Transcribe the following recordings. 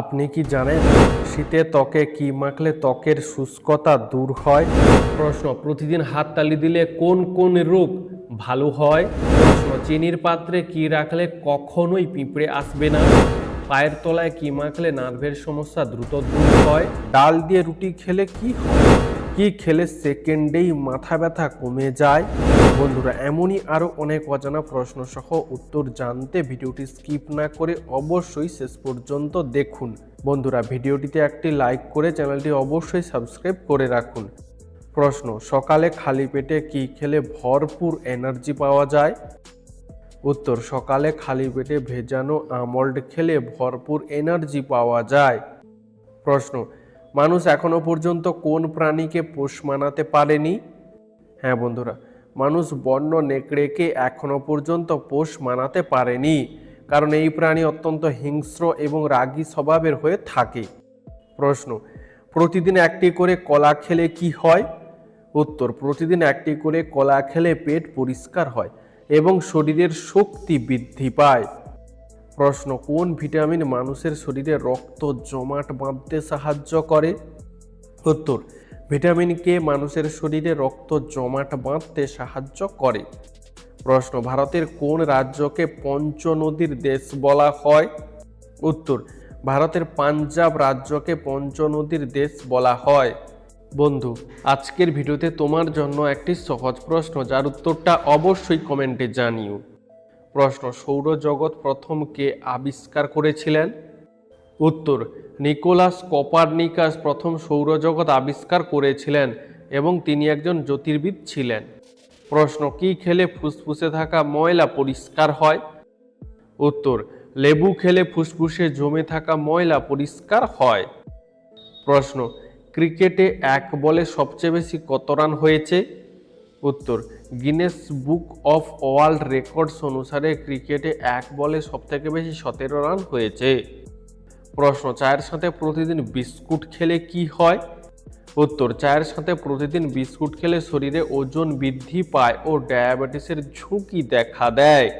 আপনি কি জানেন শীতে ত্বকে কি মাখলে ত্বকের শুষ্কতা দূর হয়? প্রশ্ন, প্রতিদিন হাততালি দিলে কোন কোন রোগ ভালো হয়? প্রশ্ন, চিনির পাত্রে কি রাখলে কখনোই পিঁপড়ে আসবে না? পায়ের তলায় কি মাখলে নার্ভের সমস্যা দ্রুত দূর হয়? ডাল দিয়ে রুটি খেলে কি হয়? কি খেলে সেকেন্ডেই মাথা ব্যথা কমে যায়? বন্ধুরা, এমনই আরও অনেক অজানা প্রশ্ন সহ উত্তর জানতে ভিডিওটি স্কিপ না করে অবশ্যই শেষ পর্যন্ত দেখুন। বন্ধুরা, ভিডিওটিতে একটি লাইক করে চ্যানেলটি অবশ্যই সাবস্ক্রাইব করে রাখুন। প্রশ্ন, সকালে খালি পেটে কি খেলে ভরপুর এনার্জি পাওয়া যায়? উত্তর, সকালে খালি পেটে ভেজানো আমল্ড খেলে ভরপুর এনার্জি পাওয়া যায়। প্রশ্ন, মানুষ এখনও পর্যন্ত কোন প্রাণীকে পোষ মানাতে পারেনি? হ্যাঁ বন্ধুরা মানুষ বন্য নেকড়েকে এখনও পর্যন্ত পোষ মানাতে পারেনি, কারণ এই প্রাণী অত্যন্ত হিংস্র এবং রাগী স্বভাবের হয়ে থাকে। প্রশ্ন, প্রতিদিন একটি করে কলা খেলে কি হয়? উত্তর, প্রতিদিন একটি করে কলা খেলে পেট পরিষ্কার হয় এবং শরীরের শক্তি বৃদ্ধি পায়। প্রশ্ন, কোন ভিটামিন মানুষের শরীরে রক্ত জমাট বাঁধতে সাহায্য করে? উত্তর ভিটামিন কে মানুষের শরীরে রক্ত জমাট বাঁধতে সাহায্য করে। প্রশ্ন, ভারতের কোন রাজ্যকে পঞ্চনদীর দেশ বলা হয়? উত্তর, ভারতের পাঞ্জাব রাজ্যকে পঞ্চনদীর দেশ বলা হয়। বন্ধু, আজকের ভিডিওতে তোমার জন্য একটি সহজ প্রশ্ন, যার উত্তরটা অবশ্যই কমেন্টে জানিও। প্রশ্ন, সৌরজগৎ প্রথম কে আবিষ্কার করেছিলেন? উত্তর, নিকোলাস কপারনিকাস প্রথম সৌরজগৎ আবিষ্কার করেছিলেন এবং তিনি একজন জ্যোতির্বিদ ছিলেন। প্রশ্ন, কি খেলে ফুসফুসে থাকা ময়লা পরিষ্কার হয়? উত্তর, লেবু খেলে ফুসফুসে জমে থাকা ময়লা পরিষ্কার হয়। প্রশ্ন, ক্রিকেটে এক বলে সবচেয়ে বেশি কত রান হয়েছে? উত্তর, Guinness book of world records অনুসারে ক্রিকেটে এক বলে সবথেকে বেশি সতেরো রান হয়েছে। প্রশ্ন, চায়ের সাথে প্রতিদিন বিস্কুট খেলে কি হয়? উত্তর, চায়ের সাথে প্রতিদিন বিস্কুট খেলে শরীরে ওজন বৃদ্ধি পায় ও ডায়াবেটিসের ঝুঁকি দেখা দেয়।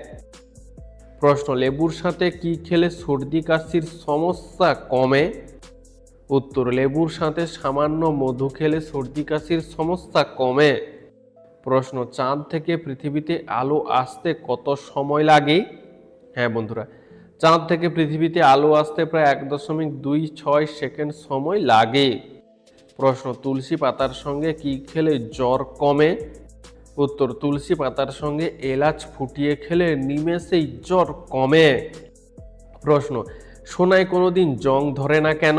প্রশ্ন, লেবুর সাথে কি খেলে সর্দি কাশির সমস্যা কমে? উত্তর, লেবুর সাথে সামান্য মধু খেলে সর্দি কাশির সমস্যা কমে। প্রশ্ন, চাঁদ থেকে পৃথিবীতে আলো আসতে কত সময় লাগে? হ্যাঁ বন্ধুরা চাঁদ থেকে পৃথিবীতে আলো আসতে প্রায় এক দশমিক দুই ছয় সেকেন্ড সময় লাগে। প্রশ্ন, তুলসী পাতার সঙ্গে কি খেলে জ্বর কমে? উত্তর, তুলসী পাতার সঙ্গে এলাচ ফুটিয়ে খেলে নিমেষেই জ্বর কমে। প্রশ্ন, সোনায় কোনোদিন জং ধরে না কেন?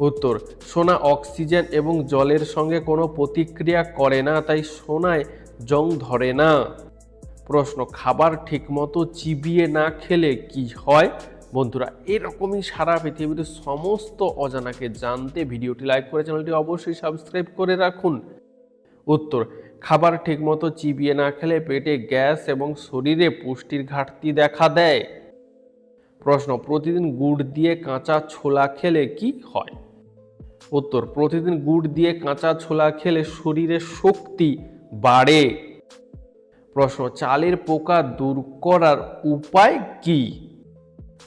উত্তর, সোনা অক্সিজেন এবং জলের সঙ্গে কোনো প্রতিক্রিয়া করে না, তাই সোনায় জং ধরে না। প্রশ্ন, খাবার ঠিকমতো চিবিয়ে না খেলে কি হয়? বন্ধুরা, এরকমই সারা পৃথিবীর সমস্ত অজানাকে জানতে ভিডিওটি লাইক করে চ্যানেলটি অবশ্যই সাবস্ক্রাইব করে রাখুন। উত্তর, খাবার ঠিকমতো চিবিয়ে না খেলে পেটে গ্যাস এবং শরীরে পুষ্টির ঘাটতি দেখা দেয়। প্রশ্ন, প্রতিদিন গুড় দিয়ে কাঁচা ছোলা খেলে কি হয়? উত্তর, প্রতিদিন গুড় দিয়ে কাঁচা ছোলা খেলে শরীরে শক্তি বাড়ে। প্রশ্ন, চালের পোকা দূর করার উপায় কি?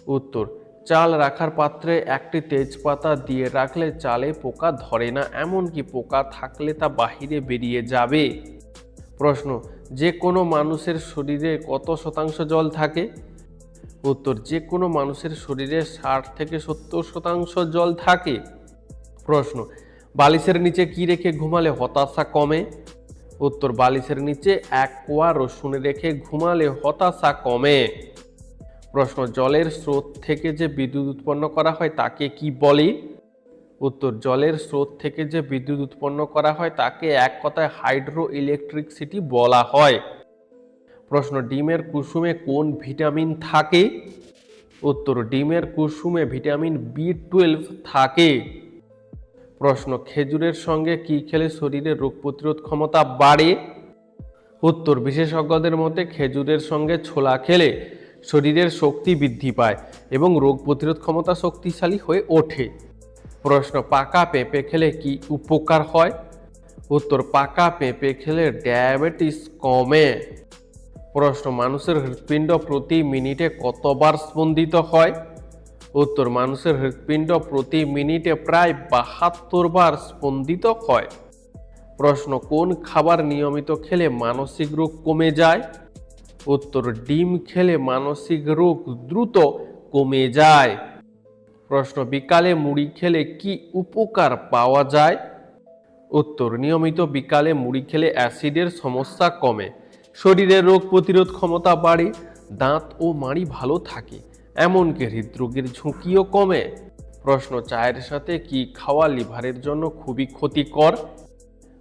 উত্তর, চাল রাখার পাত্রে একটি তেজপাতা দিয়ে রাখলে চালে পোকা ধরে না, এমনকি পোকা থাকলে তা বাহিরে বেরিয়ে যাবে। প্রশ্ন যে কোনো মানুষের শরীরে কত শতাংশ জল থাকে? উত্তর যে কোনো মানুষের শরীরে ষাট থেকে সত্তর শতাংশ জল থাকে। প্রশ্ন, বালিশের নিচে কি রেখে ঘুমালে হতাশা কমে? উত্তর বালিশের নিচে এক কোয়া রসুন রেখে ঘুমালে হতাশা কমে। প্রশ্ন, জলের স্রোত থেকে যে বিদ্যুৎ উৎপন্ন করা হয় তাকে কি বলে? উত্তর, জলের স্রোত থেকে যে বিদ্যুৎ উৎপন্ন করা হয় তাকে এক কথায় হাইড্রো ইলেকট্রিসিটি বলা হয়। প্রশ্ন, ডিমের কুসুমে কোন ভিটামিন থাকে? উত্তর, ডিমের কুসুমে ভিটামিন বি টুয়েলভ থাকে। প্রশ্ন, খেজুরের সঙ্গে কি খেলে শরীরে রোগ প্রতিরোধ ক্ষমতা বাড়ে? উত্তর, বিশেষজ্ঞদের মতে খেজুরের সঙ্গে ছোলা খেলে শরীরের শক্তি বৃদ্ধি পায় এবং রোগ প্রতিরোধ ক্ষমতা শক্তিশালী হয়ে ওঠে। প্রশ্ন, পাকা পেঁপে খেলে কি উপকার হয়? উত্তর, পাকা পেঁপে খেলে ডায়াবেটিস কমে। প্রশ্ন, মানুষের হৃৎপিণ্ড প্রতি মিনিটে কতবার স্পন্দিত হয়? উত্তর মানুষের হৃৎপিণ্ড প্রতি মিনিটে প্রায় বাহাত্তর বার স্পন্দিত হয়। প্রশ্ন, কোন খাবার নিয়মিত খেলে মানসিক রোগ কমে যায়? উত্তর, ডিম খেলে মানসিক রোগ দ্রুত কমে যায়। প্রশ্ন, বিকালে মুড়ি খেলে কি উপকার পাওয়া যায়? উত্তর, নিয়মিত বিকালে মুড়ি খেলে অ্যাসিডের সমস্যা কমে। শরীরের রোগ প্রতিরোধ ক্ষমতা বাড়ে, দাঁত ও মাড়ি ভালো থাকে। এমনকি হৃদরোগের ঝুঁকিও কমে। প্রশ্ন, চায়ের সাথে কি খাওয়া লিভারের জন্য খুবই ক্ষতিকর?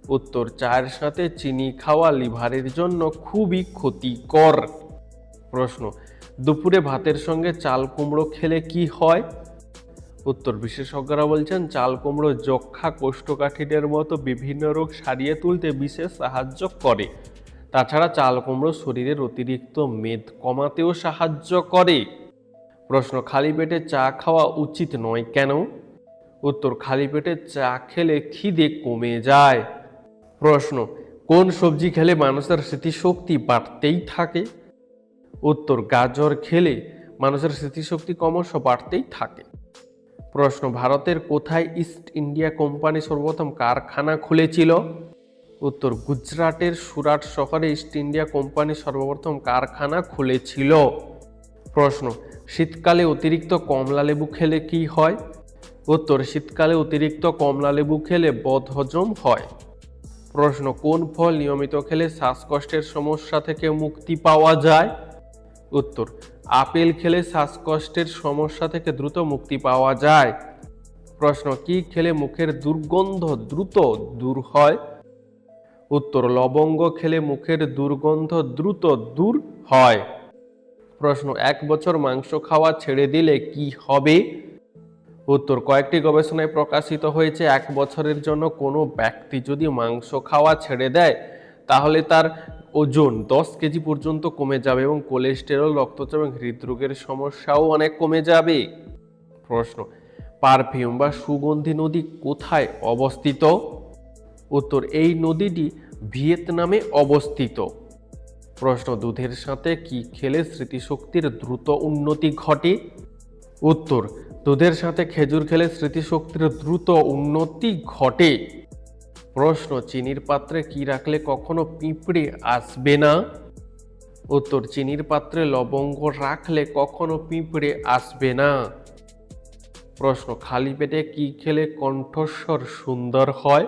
উত্তর, চায়ের সাথে চিনি খাওয়া লিভারের জন্য খুবই ক্ষতিকর। প্রশ্ন, দুপুরে ভাতের সঙ্গে চাল কুমড়ো খেলে কি হয়? উত্তর, বিশেষজ্ঞরা বলছেন, চাল কুমড়ো যক্ষা, কোষ্ঠকাঠিন্যের মতো বিভিন্ন রোগ সারিয়ে তুলতে বিশেষ সাহায্য করে। তাছাড়া চাল কুমড়ো শরীরের অতিরিক্ত মেদ কমাতেও সাহায্য করে। প্রশ্ন, খালি পেটে চা খাওয়া উচিত নয় কেন? উত্তর, খালি পেটে চা খেলে খিদে কমে যায়। প্রশ্ন, কোন সবজি খেলে মানুষের স্মৃতিশক্তি বাড়তেই থাকে? উত্তর, গাজর খেলে মানুষের স্মৃতিশক্তি ক্রমশ বাড়তেই থাকে। প্রশ্ন, ভারতের কোথায় ইস্ট ইন্ডিয়া কোম্পানি সর্বপ্রথম কারখানা খুলেছিল? উত্তর, গুজরাটের সুরাট শহরে ইস্ট ইন্ডিয়া কোম্পানি সর্বপ্রথম কারখানা খুলেছিল। প্রশ্ন শীতকালে অতিরিক্ত কমলা লেবু খেলে কি হয়? উত্তর, শীতকালে অতিরিক্ত কমলা লেবু খেলে বদহজম হয়। প্রশ্ন, কোন ফল নিয়মিত খেলে শ্বাসকষ্টের সমস্যা থেকে মুক্তি পাওয়া যায়? উত্তর, আপেল খেলে শ্বাসকষ্টের সমস্যা থেকে দ্রুত মুক্তি পাওয়া যায়। প্রশ্ন, কি খেলে মুখের দুর্গন্ধ দ্রুত দূর হয়? উত্তর, লবঙ্গ খেলে মুখের দুর্গন্ধ দ্রুত দূর হয়। প্রশ্ন, এক বছর মাংস খাওয়া ছেড়ে দিলে কি হবে? উত্তর, কয়েকটি গবেষণায় প্রকাশিত হয়েছে এক বছরের জন্য কোনো ব্যক্তি যদি মাংস খাওয়া ছেড়ে দেয়, তাহলে তার ওজন দশ কেজি পর্যন্ত কমে যাবে এবং কোলেস্টেরল, রক্তচাপ এবং হৃদরোগের সমস্যাও অনেক কমে যাবে। প্রশ্ন, পারফিউম বা সুগন্ধি নদী কোথায় অবস্থিত? উত্তর, এই নদীটি ভিয়েতনামে অবস্থিত। প্রশ্ন, দুধের সাথে কি খেলে স্মৃতিশক্তির দ্রুত উন্নতি ঘটে? উত্তর, দুধের সাথে খেজুর খেলে স্মৃতিশক্তির দ্রুত উন্নতি ঘটে। প্রশ্ন, চিনির পাত্রে কি রাখলে কখনো পিঁপড়ে আসবে না? উত্তর, চিনির পাত্রে লবঙ্গ রাখলে কখনো পিঁপড়ে আসবে না। প্রশ্ন, খালি পেটে কি খেলে কণ্ঠস্বর সুন্দর হয়?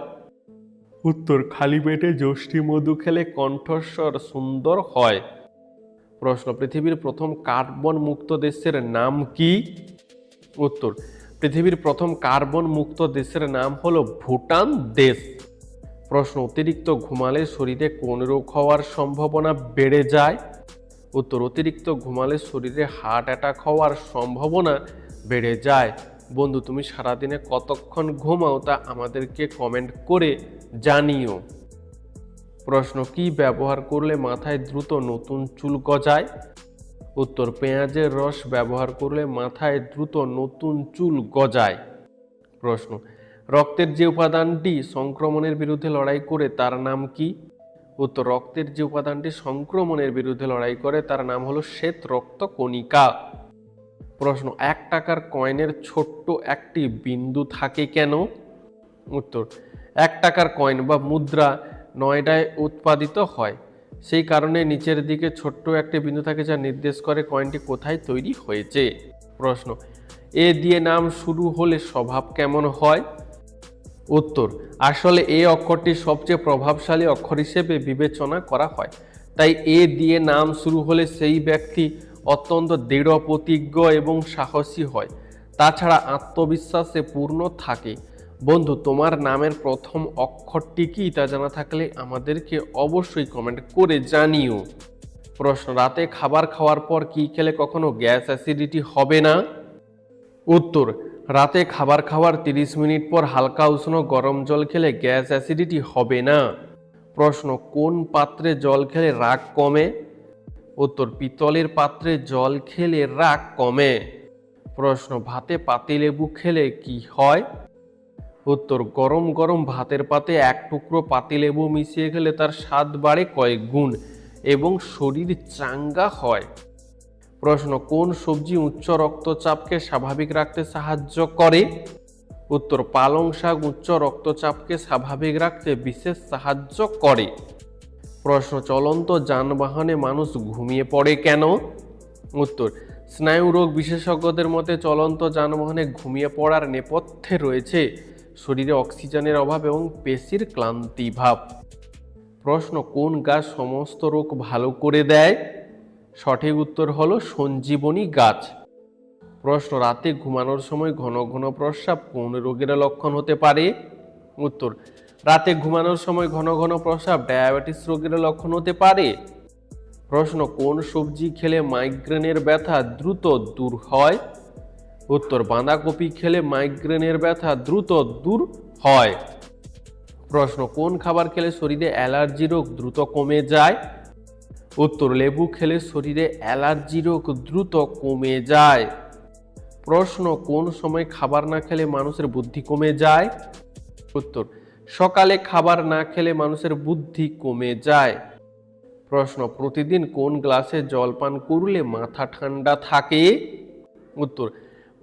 উত্তর, খালি পেটে যষ্টি মধু খেলে কণ্ঠস্বর সুন্দর হয়। প্রশ্ন, পৃথিবীর প্রথম কার্বন মুক্ত দেশের নাম কি? উত্তর, পৃথিবীর প্রথম কার্বন মুক্ত দেশের নাম হলো ভুটান দেশ। প্রশ্ন, অতিরিক্ত ঘুমালে শরীরে কোন রোগ হওয়ার সম্ভাবনা বেড়ে যায়? উত্তর, অতিরিক্ত ঘুমালে শরীরে হার্ট অ্যাটাক হওয়ার সম্ভাবনা বেড়ে যায়। বন্ধু, তুমি সারাদিনে কতক্ষণ ঘুমাও তা আমাদেরকে কমেন্ট করে জানিও, প্রশ্ন, কি ব্যবহার করলে মাথায় দ্রুত নতুন চুল গজায়? উত্তর, পেঁয়াজের রস ব্যবহার করলে মাথায় দ্রুত নতুন চুল গজায়। প্রশ্ন, রক্তের যে উপাদানটি সংক্রমণের বিরুদ্ধে লড়াই করে তার নাম কি? উত্তর, রক্তের যে উপাদানটি সংক্রমণের বিরুদ্ধে লড়াই করে তার নাম হলো শ্বেত রক্ত কণিকা। প্রশ্ন, এক টাকার কয়েনের ছোট্ট একটি বিন্দু থাকে কেন? উত্তর এক টাকার কয়েন বা মুদ্রা নয়ডায় উৎপাদিত হয়। সেই কারণে নিচের দিকে ছোট্ট একটি বিন্দু থাকে যা নির্দেশ করে কয়েনটি কোথায় তৈরি হয়েছে? প্রশ্ন, এ দিয়ে নাম শুরু হলে স্বভাব কেমন হয়? উত্তর, আসলে এ অক্ষরটি সবচেয়ে প্রভাবশালী অক্ষর হিসেবে বিবেচনা করা হয়। তাই এ দিয়ে নাম শুরু হলে সেই ব্যক্তি অত্যন্ত দৃঢ় প্রতিজ্ঞ এবং সাহসী হয়। তাছাড়া আত্মবিশ্বাসে পূর্ণ থাকে। বন্ধু, তোমার নামের প্রথম অক্ষরটি কি তা জানা থাকলে আমাদেরকে অবশ্যই কমেন্ট করে জানিও। প্রশ্ন, রাতে খাবার খাওয়ার পর কি খেলে কখনো গ্যাস অ্যাসিডিটি হবে না? উত্তর, রাতে খাবার খাওয়ার তিরিশ মিনিট পর হালকা উষ্ণ গরম জল খেলে গ্যাস অ্যাসিডিটি হবে না। প্রশ্ন, কোন পাত্রে জল খেলে রাগ কমে? উত্তর, পিতলের পাত্রে জল খেলে রাগ কমে। প্রশ্ন, ভাতে পাতিলেবু খেলে কি হয়? উত্তর, গরম গরম ভাতের পাতে এক টুকরো পাতিলেবু মিশিয়ে খেলে তার স্বাদ বাড়ে কয়েক গুণ এবং শরীর চাঙ্গা হয়। প্রশ্ন, কোন সবজি উচ্চ রক্তচাপকে স্বাভাবিক রাখতে সাহায্য করে? উত্তর, পালং শাক উচ্চ রক্তচাপকে স্বাভাবিক রাখতে বিশেষ সাহায্য করে। প্রশ্ন, চলন্ত যানবাহনে মানুষ ঘুমিয়ে পড়ে কেন? উত্তর স্নায়ুরোগ বিশেষজ্ঞদের মতে চলন্ত যানবাহনে ঘুমিয়ে পড়ার নেপথ্যে রয়েছে। শরীরে অক্সিজেনের অভাব এবং পেশির ক্লান্তি ভাব। প্রশ্ন, কোন গাছ সমস্ত রোগ ভালো করে দেয়? সঠিক উত্তর হলো সঞ্জীবনী গাছ। প্রশ্ন, রাতে ঘুমানোর সময় ঘন ঘন প্রস্রাব কোন রোগের লক্ষণ হতে পারে? উত্তর, রাতে ঘুমানোর সময় ঘন ঘন প্রস্রাব ডায়াবেটিস রোগের লক্ষণ হতে পারে। প্রশ্ন, কোন সবজি খেলে মাইগ্রেনের ব্যথা দ্রুত দূর হয়? উত্তর, বাঁধাকপি খেলে মাইগ্রেনের ব্যথা দ্রুত দূর হয়। প্রশ্ন, কোন খাবার খেলে শরীরে অ্যালার্জি রোগ দ্রুত কমে যায়? উত্তর, লেবু খেলে শরীরে অ্যালার্জি রোগ দ্রুত কমে যায়। প্রশ্ন, কোন সময় খাবার না খেলে মানুষের বুদ্ধি কমে যায়? উত্তর, সকালে খাবার না খেলে মানুষের বুদ্ধি কমে যায়। প্রশ্ন, প্রতিদিন কোন গ্লাসে জল পান করলে মাথা ঠান্ডা থাকে? উত্তর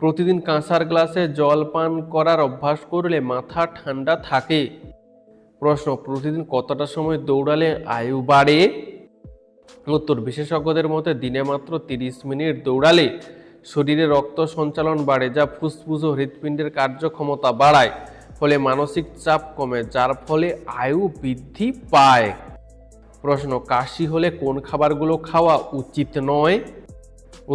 প্রতিদিন কাঁসার গ্লাসে জল পান করার অভ্যাস করলে মাথা ঠান্ডা থাকে। প্রশ্ন, প্রতিদিন কতটা সময় দৌড়ালে আয়ু বাড়ে? উত্তর, বিশেষজ্ঞদের মতে দিনে মাত্র তিরিশ মিনিট দৌড়ালে শরীরে রক্ত সঞ্চালন বাড়ে যা ফুসফুস ও হৃৎপিণ্ডের কার্যক্ষমতা বাড়ায়, ফলে মানসিক চাপ কমে, যার ফলে আয়ু বৃদ্ধি পায়। প্রশ্ন, কাশি হলে কোন খাবারগুলো খাওয়া উচিত নয়?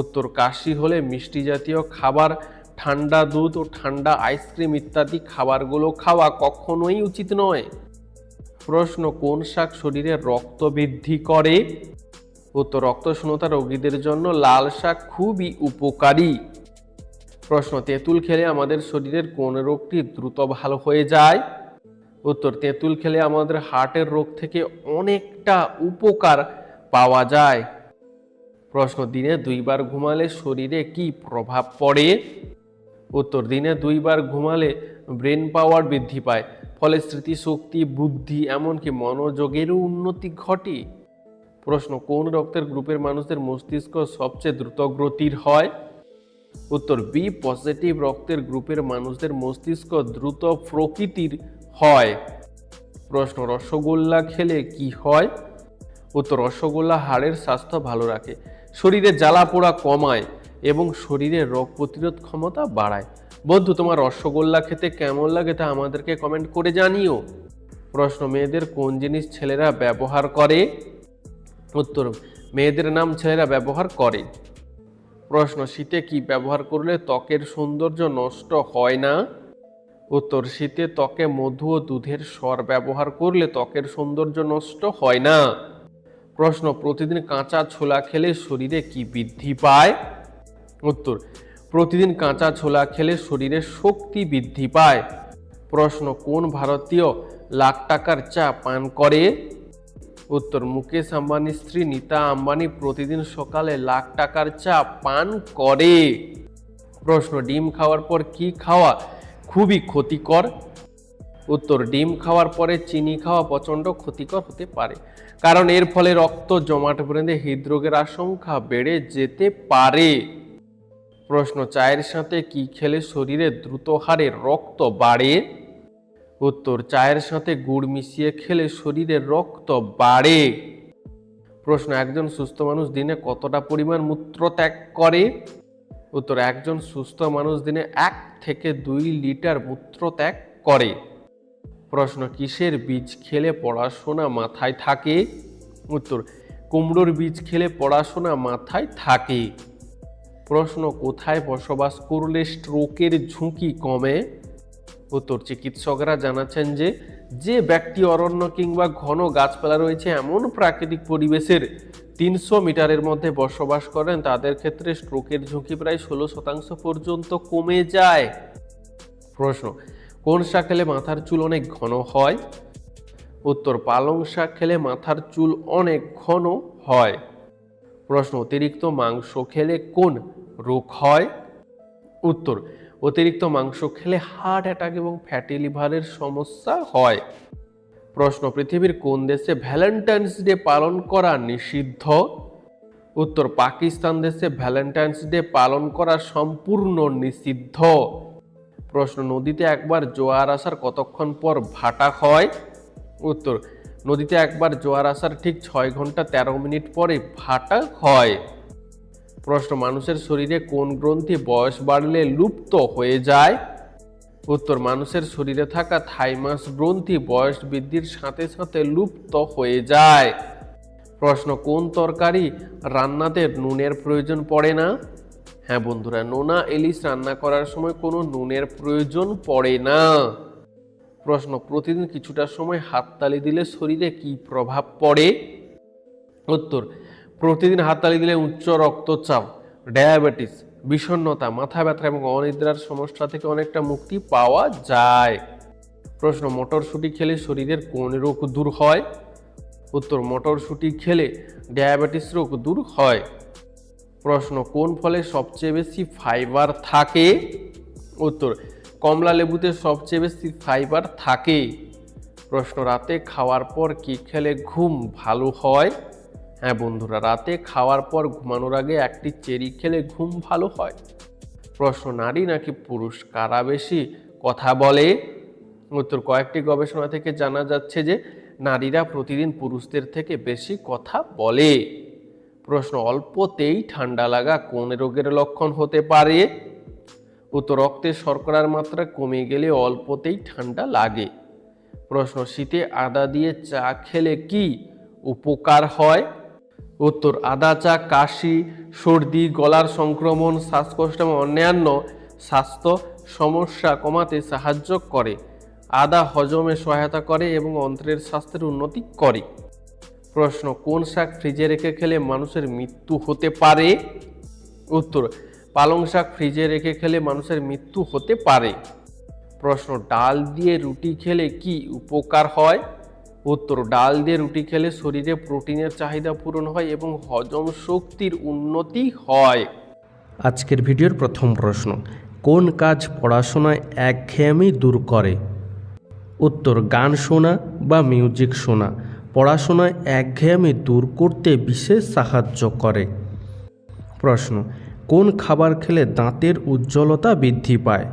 উত্তর কাশি হলে মিষ্টি জাতীয় খাবার, ঠান্ডা দুধ ও ঠান্ডা আইসক্রিম ইত্যাদি খাবারগুলো খাওয়া কখনোই উচিত নয়। প্রশ্ন, কোন শাক শরীরে রক্ত বৃদ্ধি করে? উত্তর, রক্তশূন্যতা রোগীদের জন্য লাল শাক খুবই উপকারী। প্রশ্ন, তেঁতুল খেলে আমাদের শরীরের কোন রোগটি দ্রুত ভালো হয়ে যায়? উত্তর, তেঁতুল খেলে আমাদের হার্টের রোগ থেকে অনেকটা উপকার পাওয়া যায়। প্রশ্ন, দিনে দুইবার ঘুমালে শরীরে কি প্রভাব পড়ে? উত্তর, দিনে দুইবার ঘুমালে ব্রেন পাওয়ার বৃদ্ধি পায়, ফলে স্মৃতিশক্তি, বুদ্ধি, এমনকি মনোযোগেরও উন্নতি ঘটে। প্রশ্ন, কোন রক্তের গ্রুপের মানুষদের মস্তিষ্ক সবচেয়ে দ্রুত গতির হয়? উত্তর, বি, পজিটিভ রক্তের গ্রুপের মানুষদের মস্তিষ্ক দ্রুত প্রকৃতির হয়। প্রশ্ন, রসগোল্লা খেলে কি হয়? উত্তর, রসগোল্লা হাড়ের স্বাস্থ্য ভালো রাখে শরীরে জ্বালা পোড়া কমায় এবং শরীরে রোগ প্রতিরোধ ক্ষমতা বাড়ায়। বন্ধু, তোমার রসগোল্লা খেতে কেমন লাগে তা আমাদেরকে কমেন্ট করে জানিও। প্রশ্ন, মেয়েদের কোন জিনিস ছেলেরা ব্যবহার করে? উত্তর, মেয়েদের নাম ছেলেরা ব্যবহার করে। প্রশ্ন, শীতে কি ব্যবহার করলে ত্বকের সৌন্দর্য নষ্ট হয় না? উত্তর, শীতে ত্বকে মধু ও দুধের স্বর ব্যবহার করলে ত্বকের সৌন্দর্য নষ্ট হয় না। প্রশ্ন, প্রতিদিন কাঁচা ছোলা খেলে শরীরে কি বৃদ্ধি পায়? উত্তর, প্রতিদিন কাঁচা ছোলা খেলে শরীরে শক্তি বৃদ্ধি পায়। প্রশ্ন, কোন ভারতীয় লাখ টাকার চা পান করে? উত্তর, মুকেশ আম্বানির স্ত্রী নীতা আম্বানি প্রতিদিন সকালে লাখ টাকার চা পান করে। প্রশ্ন, ডিম খাওয়ার পর কি খাওয়া খুবই ক্ষতিকর? উত্তর, ডিম খাওয়ার পরে চিনি খাওয়া প্রচণ্ড ক্ষতিকর হতে পারে। কারণ এর ফলে রক্ত জমাট বেঁধে হৃদরোগের আশঙ্কা বেড়ে যেতে পারে। প্রশ্ন, চায়ের সাথে কি খেলে শরীরে দ্রুত হারে রক্ত বাড়ে? উত্তর, চায়ের সাথে গুড় মিশিয়ে খেলে শরীরে রক্ত বাড়ে। প্রশ্ন, একজন সুস্থ মানুষ দিনে কতটা পরিমাণ মূত্র ত্যাগ করে? উত্তর, একজন সুস্থ মানুষ দিনে এক থেকে দুই লিটার মূত্র ত্যাগ করে। প্রশ্ন, কিসের বীজ খেলে পড়াশোনা মাথায় থাকে? উত্তর, কুমড়োর বীজ খেলে পড়াশোনা মাথায় থাকে। প্রশ্ন, কোথায় বসবাস করলে স্ট্রোকের ঝুঁকি কমে? উত্তর, চিকিৎসকরা জানাচ্ছেন যে যে ব্যক্তি অরণ্য কিংবা ঘন গাছপালা রয়েছে এমন প্রাকৃতিক পরিবেশের তিনশো মিটারের মধ্যে বসবাস করেন, তাদের ক্ষেত্রে স্ট্রোকের ঝুঁকি প্রায় ষোলো শতাংশ পর্যন্ত কমে যায়। প্রশ্ন কোন শাক খেলে মাথার চুল অনেক ঘন হয়? উত্তর, পালং শাক খেলে মাথার চুল অনেক ঘন হয়। প্রশ্ন, অতিরিক্ত মাংস খেলে কোন রোগ হয়? উত্তর, অতিরিক্ত মাংস খেলে হার্ট অ্যাটাক এবং ফ্যাটি লিভারের সমস্যা হয়। প্রশ্ন, পৃথিবীর কোন দেশে ভ্যালেন্টাইন্স ডে পালন করা নিষিদ্ধ? উত্তর, পাকিস্তান দেশে ভ্যালেন্টাইন্স ডে পালন করা সম্পূর্ণ নিষিদ্ধ। প্রশ্ন, নদীতে একবার জোয়ার আসার কতক্ষণ পর ভাটা হয়? উত্তর, নদীতে একবার জোয়ার আসার ঠিক ছয় ঘণ্টা তেরো মিনিট পরে ভাটা হয়। প্রশ্ন, মানুষের শরীরে কোন গ্রন্থি বয়স বাড়লে লুপ্ত হয়ে যায়? উত্তর, মানুষের শরীরে থাকা থাইমাস গ্রন্থি বয়স বৃদ্ধির সাথে সাথে লুপ্ত হয়ে যায়। প্রশ্ন, কোন তরকারি রান্নাতে নুনের প্রয়োজন পড়ে না? হ্যাঁ বন্ধুরা, নোনা ইলিশ রান্না করার সময় কোনো নুনের প্রয়োজন পড়ে না। প্রশ্ন, প্রতিদিন কিছুটা সময় হাততালি দিলে শরীরে কি প্রভাব পড়ে? উত্তর, প্রতিদিন হাততালি দিলে উচ্চ রক্তচাপ, ডায়াবেটিস, বিষণ্ণতা, মাথা ব্যথা এবং অনিদ্রার সমস্যা থেকে অনেকটা মুক্তি পাওয়া যায়। প্রশ্ন, মটরশুঁটি খেলে শরীরের কোন রোগ দূর হয়? উত্তর, মটরশুঁটি খেলে ডায়াবেটিস রোগ দূর হয়। প্রশ্ন, কোন ফলে সবচেয়ে বেশি ফাইবার থাকে? উত্তর, কমলা লেবুতে সবচেয়ে বেশি ফাইবার থাকে। প্রশ্ন, রাতে খাওয়ার পর কি খেলে ঘুম ভালো হয়? হ্যাঁ বন্ধুরা, রাতে খাওয়ার পর ঘুমানোর আগে একটি চেরি খেলে ঘুম ভালো হয়। প্রশ্ন, নারী নাকি পুরুষ, কারা বেশি? কথা বলে। উত্তর, কয়েকটি গবেষণা থেকে জানা যাচ্ছে যে নারীরা প্রতিদিন পুরুষদের থেকে বেশি কথা বলে। প্রশ্ন, অল্পতেই ঠান্ডা লাগা কোন রোগের লক্ষণ হতে পারে? উত্তর, রক্তে শর্করার মাত্রা কমে গেলে অল্পতেই ঠান্ডা লাগে। প্রশ্ন, শীতে আদা দিয়ে চা খেলে কি উপকার হয়? উত্তর, আদা, চা, কাশি, সর্দি, গলার সংক্রমণ, শ্বাসকষ্ট এবং অন্যান্য স্বাস্থ্য সমস্যা কমাতে সাহায্য করে। আদা হজমে সহায়তা করে এবং অন্ত্রের স্বাস্থ্যের উন্নতি করে। প্রশ্ন, কোন শাক ফ্রিজে রেখে খেলে মানুষের মৃত্যু হতে পারে? উত্তর, পালং শাক ফ্রিজে রেখে খেলে মানুষের মৃত্যু হতে পারে। প্রশ্ন, ডাল দিয়ে রুটি খেলে কি উপকার হয়? উত্তর, ডাল দিয়ে রুটি খেলে শরীরে প্রোটিনের চাহিদা পূরণ হয় এবং হজম শক্তির উন্নতি হয়। আজকের ভিডিওর প্রথম প্রশ্ন, কোন কাজ পড়াশোনায় একঘেয়েমি দূর করে? উত্তর, গান শোনা বা মিউজিক শোনা। পড়াশোনায় একঘেয়েমি দূর করতে বিশেষ সাহায্য করে। প্রশ্ন, কোন খাবার খেলে দাঁতের উজ্জ্বলতা বৃদ্ধি পায়?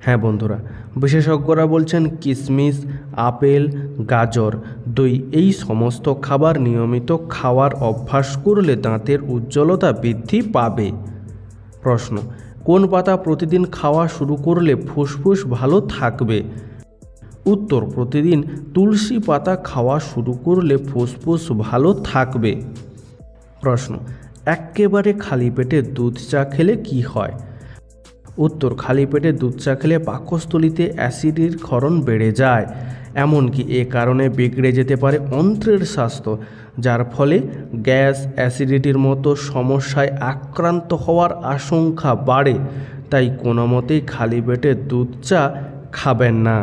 হ্যাঁ বন্ধুরা, বিশেষজ্ঞরা বলছেন কিশমিশ আপেল, গাজর দই এই সমস্ত খাবার নিয়মিত খাওয়ার অভ্যাস করলে দাঁতের উজ্জ্বলতা বৃদ্ধি পাবে। প্রশ্ন, কোন পাতা প্রতিদিন খাওয়া শুরু করলে ফুসফুস ভালো থাকবে? উত্তর, প্রতিদিন তুলসী পাতা খাওয়া শুরু করলে ফুসফুস ভালো থাকবে। প্রশ্ন, একেবারে খালি পেটে দুধ চা খেলে কি হয়? উত্তর, খালি পেটে দুধ চা খেলে পাকস্থলিতে অ্যাসিডের ক্ষরণ বেড়ে যায়, এমনকি এ কারণে বিগড়ে যেতে পারে অন্ত্রের স্বাস্থ্য, যার ফলে গ্যাস অ্যাসিডিটির মতো সমস্যায় আক্রান্ত হওয়ার আশঙ্কা বাড়ে, তাই কোনো মতেই খালি পেটে দুধ চা খাবেন না।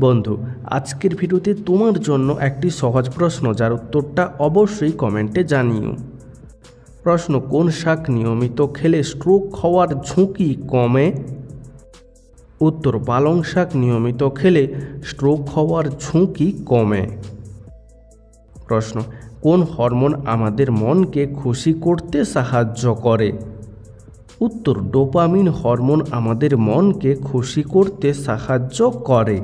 বন্ধু, আজকের ভিডিওতে তোমার জন্য একটি সহজ প্রশ্ন, যার উত্তরটা অবশ্যই কমেন্টে জানিও। প্রশ্ন, কোন শাক নিয়মিত খেলে স্ট্রোক হওয়ার ঝুঁকি কমে? উত্তর, পালং শাক নিয়মিত খেলে স্ট্রোক হওয়ার ঝুঁকি কমে। প্রশ্ন, কোন হরমোন আমাদের মনকে খুশি করতে সাহায্য করে? উত্তর, ডোপামিন হরমোন আমাদের মনকে খুশি করতে সাহায্য করে।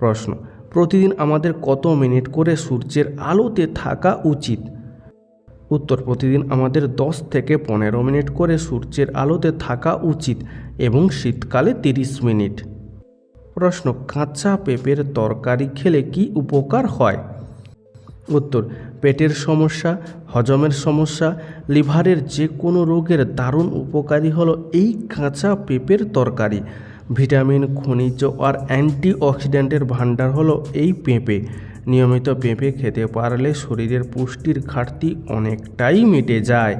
প্রশ্ন, প্রতিদিন আমাদের কত মিনিট করে সূর্যের আলোতে থাকা উচিত? উত্তর, প্রতিদিন আমাদের দশ থেকে পনেরো মিনিট করে সূর্যের আলোতে থাকা উচিত এবং শীতকালে তিরিশ মিনিট। প্রশ্ন, কাঁচা পেঁপের তরকারি খেলে কি উপকার হয়? উত্তর, পেটের সমস্যা, হজমের সমস্যা, লিভারের যে কোনো রোগের দারুণ উপকারী হলো এই কাঁচা পেঁপের তরকারি। ভিটামিন, খনিজ আর অ্যান্টিঅক্সিডেন্টের ভাণ্ডার হলো এই পেঁপে। নিয়মিত পেঁপে খেতে পারলে শরীরের পুষ্টির ঘাটতি অনেকটাই মিটে যায়।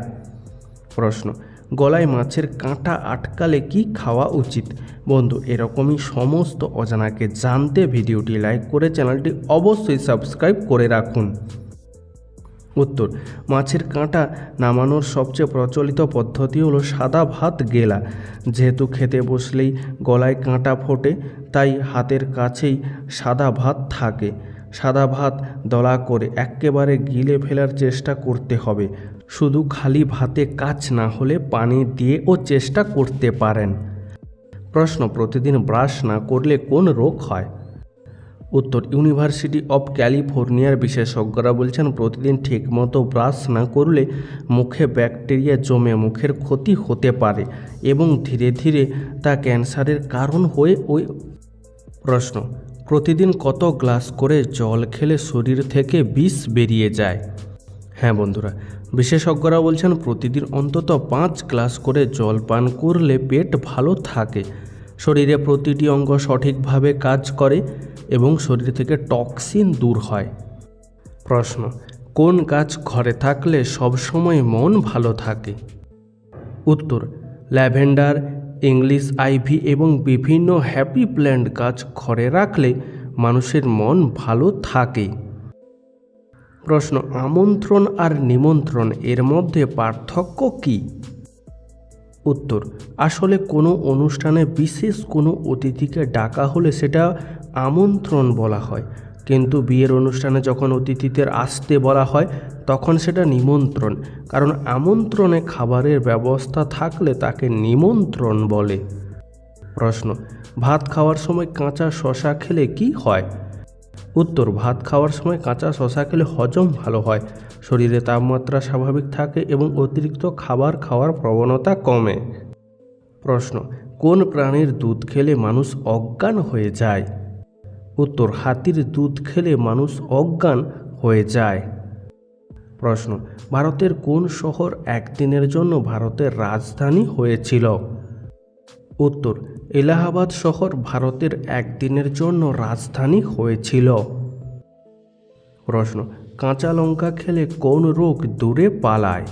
প্রশ্ন, গলায় মাছের কাঁটা আটকালে কি খাওয়া উচিত? বন্ধু, এরকমই সমস্ত অজানাকে জানতে ভিডিওটি লাইক করে চ্যানেলটি অবশ্যই সাবস্ক্রাইব করে রাখুন। উত্তর, মাছের কাঁটা নামানোর সবচেয়ে প্রচলিত পদ্ধতি হলো সাদা ভাত গেলা। যেহেতু খেতে বসলেই গলায় কাঁটা ফোটে, তাই হাতের কাছেই সাদা ভাত থাকে। সাদা ভাত দলা করে একেবারে গিলে ফেলার চেষ্টা করতে হবে। শুধু খালি ভাতে কাজ না হলে পানি দিয়েও চেষ্টা করতে পারেন। প্রশ্ন, প্রতিদিন ব্রাশ না করলে কোন রোগ হয়? উত্তর ইউনিভার্সিটি অফ ক্যালিফোর্নিয়ার বিশেষজ্ঞরা বলছেন, প্রতিদিন ঠিকমতো ব্রাশ না করলে মুখে ব্যাকটেরিয়া জমে মুখের ক্ষতি হতে পারে এবং ধীরে ধীরে তা ক্যান্সারের কারণ হয়ে ওই প্রশ্ন, প্রতিদিন কত গ্লাস করে জল খেলে শরীর থেকে বিষ বেরিয়ে যায়? হ্যাঁ বন্ধুরা, বিশেষজ্ঞরা বলছেন, প্রতিদিন অন্তত পাঁচ গ্লাস করে জল পান করলে পেট ভালো থাকে, শরীরে প্রতিটি অঙ্গ সঠিকভাবে কাজ করে এবং শরীর থেকে টক্সিন দূর হয়। প্রশ্ন, কোন গাছ ঘরে থাকলে সবসময় মন ভালো থাকে? উত্তর, ল্যাভেন্ডার, ইংলিশ আইভি এবং বিভিন্ন হ্যাপি প্ল্যান্ট গাছ ঘরে রাখলে মানুষের মন ভালো থাকে। প্রশ্ন, আমন্ত্রণ আর নিমন্ত্রণ এর মধ্যে পার্থক্য কী? উত্তর, আসলে কোনো অনুষ্ঠানে বিশেষ কোনো অতিথিকে ডাকা হলে সেটা আমন্ত্রণ বলা হয়। কিন্তু বিয়ের অনুষ্ঠানে যখন অতিথিদের আসতে বলা হয়, তখন সেটা নিমন্ত্রণ। কারণ আমন্ত্রণে খাবারের ব্যবস্থা থাকলে তাকে নিমন্ত্রণ বলে। প্রশ্ন, ভাত খাওয়ার সময় কাঁচা শশা খেলে কি হয়? উত্তর, ভাত খাওয়ার সময় কাঁচা শশা খেলে হজম ভালো হয়। শরীরে তাপমাত্রা স্বাভাবিক থাকে এবং অতিরিক্ত খাবার খাওয়ার প্রবণতা কমে। প্রশ্ন, কোন প্রাণীর দুধ খেলে মানুষ অজ্ঞান হয়ে যায়? উত্তর হাতির দুধ খেলে মানুষ অজ্ঞান হয়ে যায়। প্রশ্ন, ভারতের কোন শহর একদিনের জন্য ভারতের রাজধানী হয়েছিল? উত্তর, এলাহাবাদ শহর ভারতের একদিনের জন্য রাজধানী হয়েছিল। প্রশ্ন, কাঁচা লঙ্কা খেলে কোন রোগ দূরে পালায়?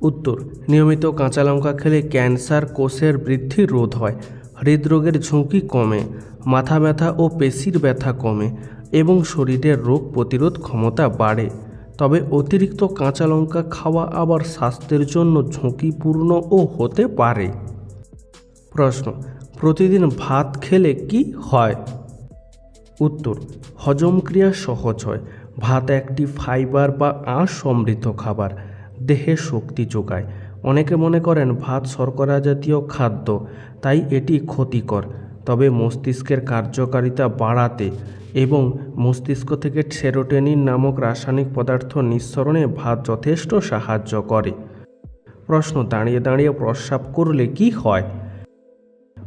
উত্তর, নিয়মিত কাঁচা লঙ্কা খেলে ক্যান্সার, কোষের বৃদ্ধি রোধ হয়। হৃদরোগের ঝুঁকি কমে, মাথা ব্যথা ও পেশির ব্যথা কমে এবং শরীরের রোগ প্রতিরোধ ক্ষমতা বাড়ে। তবে অতিরিক্ত কাঁচা লঙ্কা খাওয়া আবার স্বাস্থ্যের জন্য ঝুঁকিপূর্ণ ও হতে পারে। প্রশ্ন, প্রতিদিন ভাত খেলে কি হয়? উত্তর, হজম ক্রিয়া সহজ হয়। ভাত একটি ফাইবার বা আঁশ সমৃদ্ধ খাবার, দেহে শক্তি যোগায়। অনেকে মনে করেন ভাত শর্করা জাতীয় খাদ্য, তাই এটি ক্ষতিকর। তবে মস্তিষ্কের কার্যকারিতা বাড়াতে এবং মস্তিষ্ক থেকে সেরোটেনিন নামক রাসায়নিক পদার্থ নিঃসরণে ভাত যথেষ্ট সাহায্য করে। প্রশ্ন, দাঁড়িয়ে দাঁড়িয়ে প্রস্রাব করলে কি হয়?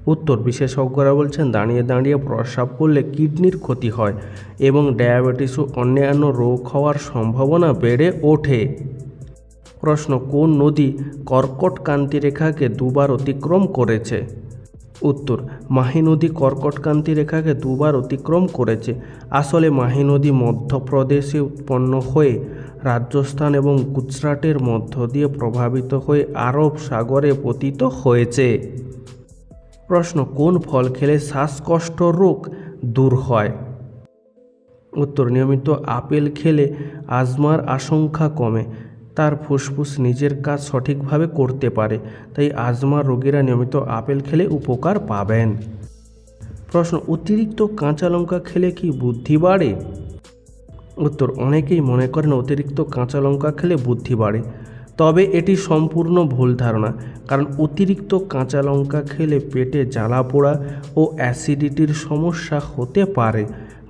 উত্তর, বিশেষজ্ঞরা বলছেন দাঁড়িয়ে দাঁড়িয়ে প্রস্রাব করলে কিডনির ক্ষতি হয় এবং ডায়াবেটিস ও অন্যান্য রোগ হওয়ার সম্ভাবনা বেড়ে ওঠে। প্রশ্ন, কোন নদী কর্কট কান্তি রেখাকে দুবার অতিক্রম করেছে? উত্তর, মাহি নদী কর্কট কান্তি রেখাকে দুবার অতিক্রম করেছে। আসলে মাহি নদী মধ্যপ্রদেশে উৎপন্ন হয়ে রাজস্থান এবং গুজরাটের মধ্য দিয়ে প্রভাবিত হয়ে আরব সাগরে পতিত হয়েছে। প্রশ্ন, কোন ফল খেলে শ্বাসকষ্ট রোগ দূর হয়? উত্তর, নিয়মিত আপেল খেলে আজমার আশঙ্কা কমে। তার ফুসফুস নিজের কাজ সঠিকভাবে করতে পারে, তাই আজমা রোগীরা নিয়মিত আপেল খেলে উপকার পাবেন। প্রশ্ন, অতিরিক্ত কাঁচা লঙ্কা খেলে কি বুদ্ধি বাড়ে? উত্তর, অনেকেই মনে করেন অতিরিক্ত কাঁচা লঙ্কা খেলে বুদ্ধি বাড়ে, তবে এটি সম্পূর্ণ ভুল ধারণা, কারণ অতিরিক্ত কাঁচা লঙ্কা খেলে পেটে জ্বালা পোড়া ও অ্যাসিডিটির সমস্যা হতে পারে।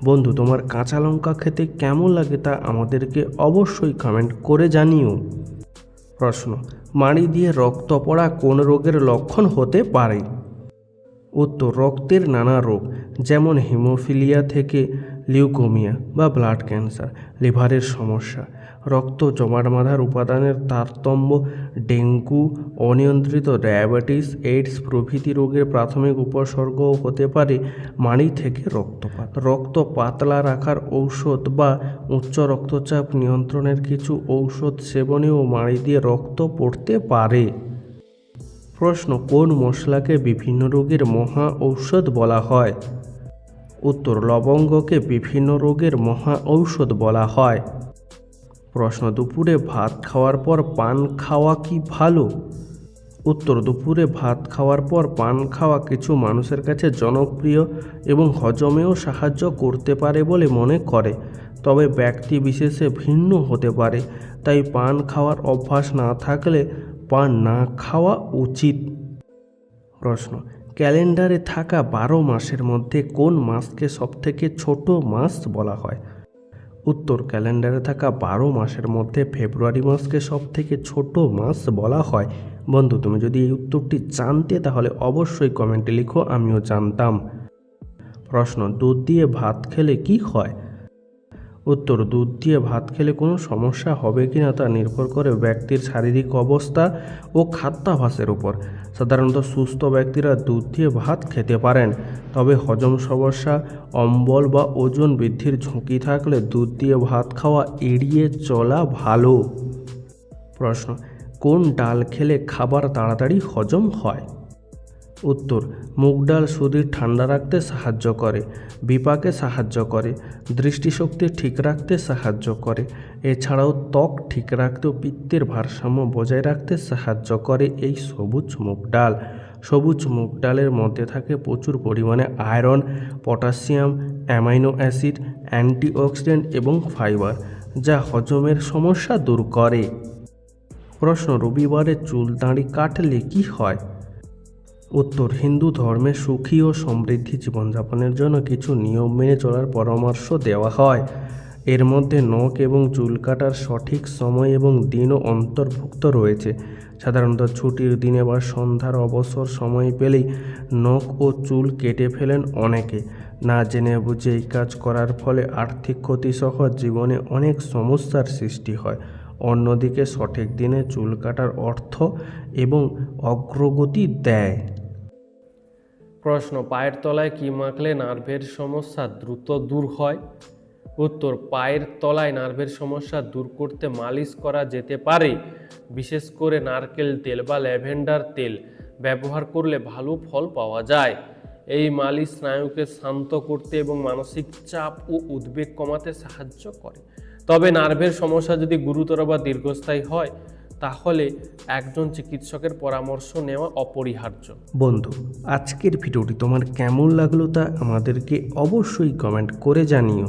বন্ধু, তোমার কাঁচা লঙ্কা খেতে কেমন লাগে তা আমাদেরকে অবশ্যই কমেন্ট করে জানিও। প্রশ্ন, মাড়ি দিয়ে রক্ত পড়া কোন রোগের লক্ষণ হতে পারে? উত্তর, রক্তের নানা রোগ, যেমন হিমোফিলিয়া থেকে লিউকোমিয়া বা ব্লাড ক্যান্সার লিভারের সমস্যা। রক্ত জমাট বাঁধার উপাদানের তারতম্য, ডেঙ্গু, অনিয়ন্ত্রিত ডায়াবেটিস, এইডস প্রভৃতি রোগের প্রাথমিক উপসর্গও হতে পারে মাড়ি থেকে রক্তপাত। রক্ত পাতলা রাখার ঔষধ বা উচ্চ রক্তচাপ নিয়ন্ত্রণের কিছু ঔষধ সেবনেও মাড়ি দিয়ে রক্ত পড়তে পারে। প্রশ্ন, কোন মশলাকে বিভিন্ন রোগের মহা ঔষধ বলা হয়? উত্তর, লবঙ্গকে বিভিন্ন রোগের মহা ঔষধ বলা হয়। প্রশ্ন, দুপুরে ভাত খাওয়ার পর পান খাওয়া কি ভালো? উত্তর, দুপুরে ভাত খাওয়ার পর পান খাওয়া কিছু মানুষের কাছে জনপ্রিয় এবং হজমেও সাহায্য করতে পারে বলে মনে করে। তবে ব্যক্তি বিশেষে ভিন্ন হতে পারে। তাই পান খাওয়ার অভ্যাস না থাকলে পান না খাওয়া উচিত। প্রশ্ন, ক্যালেন্ডারে থাকা বারো মাসের মধ্যে কোন মাসকে সবথেকে ছোট মাস বলা হয়? উত্তর ক্যালেন্ডারে থাকা বারো মাসের মধ্যে ফেব্রুয়ারি মাসকে সব থেকে ছোট মাস বলা হয়। বন্ধু, তুমি যদি এই উত্তরটি জানতে, তাহলে অবশ্যই কমেন্টে লিখো, আমিও জানতাম। প্রশ্ন, দুধ দিয়ে ভাত খেলে কি হয়? উত্তর, দুধ দিয়ে ভাত খেলে কোনো সমস্যা হবে কি না তা নির্ভর করে ব্যক্তির শারীরিক অবস্থা ও খাদ্যাভাসের উপর। সাধারণত সুস্থ ব্যক্তিরা দুধ দিয়ে ভাত খেতে পারেন, তবে হজম সমস্যা, অম্বল বা ওজন বৃদ্ধির ঝুঁকি থাকলে দুধ দিয়ে ভাত খাওয়া এড়িয়ে চলা ভালো। প্রশ্ন, কোন ডাল খেলে খাবার তাড়াতাড়ি হজম হয়? উত্তর, মুগ ডাল শরীর ঠান্ডা রাখতে সাহায্য করে, বিপাকে সাহায্য করে, দৃষ্টিশক্তি ঠিক রাখতে সাহায্য করে, এছাড়াও ত্বক ঠিক রাখতেও পিত্তের ভারসাম্য বজায় রাখতে সাহায্য করে এই সবুজ মুগ ডাল। সবুজ মুগ ডালের মধ্যে থাকে প্রচুর পরিমাণে iron, potassium, amino acid, antioxidant এবং ফাইবার, যা হজমের সমস্যা দূর করে। প্রশ্ন, রবিবারে চুল দাঁড়ি কাটলে কি হয়? উত্তর, হিন্দু ধর্মে সুখী ও সমৃদ্ধি জীবনযাপনের জন্য কিছু নিয়ম মেনে চলার পরামর্শ দেওয়া হয়। এর মধ্যে নখ এবং চুল কাটার সঠিক সময় এবং দিনও অন্তর্ভুক্ত রয়েছে। সাধারণত ছুটির দিনে বা সন্ধ্যার অবসর সময় পেলেই নখ ও চুল কেটে ফেলেন অনেকে। না জেনে বুঝে এই কাজ করার ফলে আর্থিক ক্ষতিসহ জীবনে অনেক সমস্যার সৃষ্টি হয়। অন্যদিকে সঠিক দিনে চুল কাটার অর্থ এবং অগ্রগতি দেয়। প্রশ্ন, পায়ের তলায় কি মাখলে নার্ভের সমস্যা দ্রুত দূর হয়? উত্তর, পায়ের তলায় নার্ভের সমস্যা দূর করতে মালিশ করা যেতে পারে, বিশেষ করে নারকেল তেল বা ল্যাভেন্ডার তেল ব্যবহার করলে ভালো ফল পাওয়া যায়। এই মালিশ স্নায়ুকে শান্ত করতে এবং মানসিক চাপ ও উদ্বেগ কমাতে সাহায্য করে। তবে নার্ভের সমস্যা যদি গুরুতর বা দীর্ঘস্থায়ী হয় তাহলে একজন চিকিৎসকের পরামর্শ নেওয়া অপরিহার্য। বন্ধু, আজকের ভিডিওটি তোমার কেমন লাগল তা আমাদেরকে অবশ্যই কমেন্ট করে জানিও।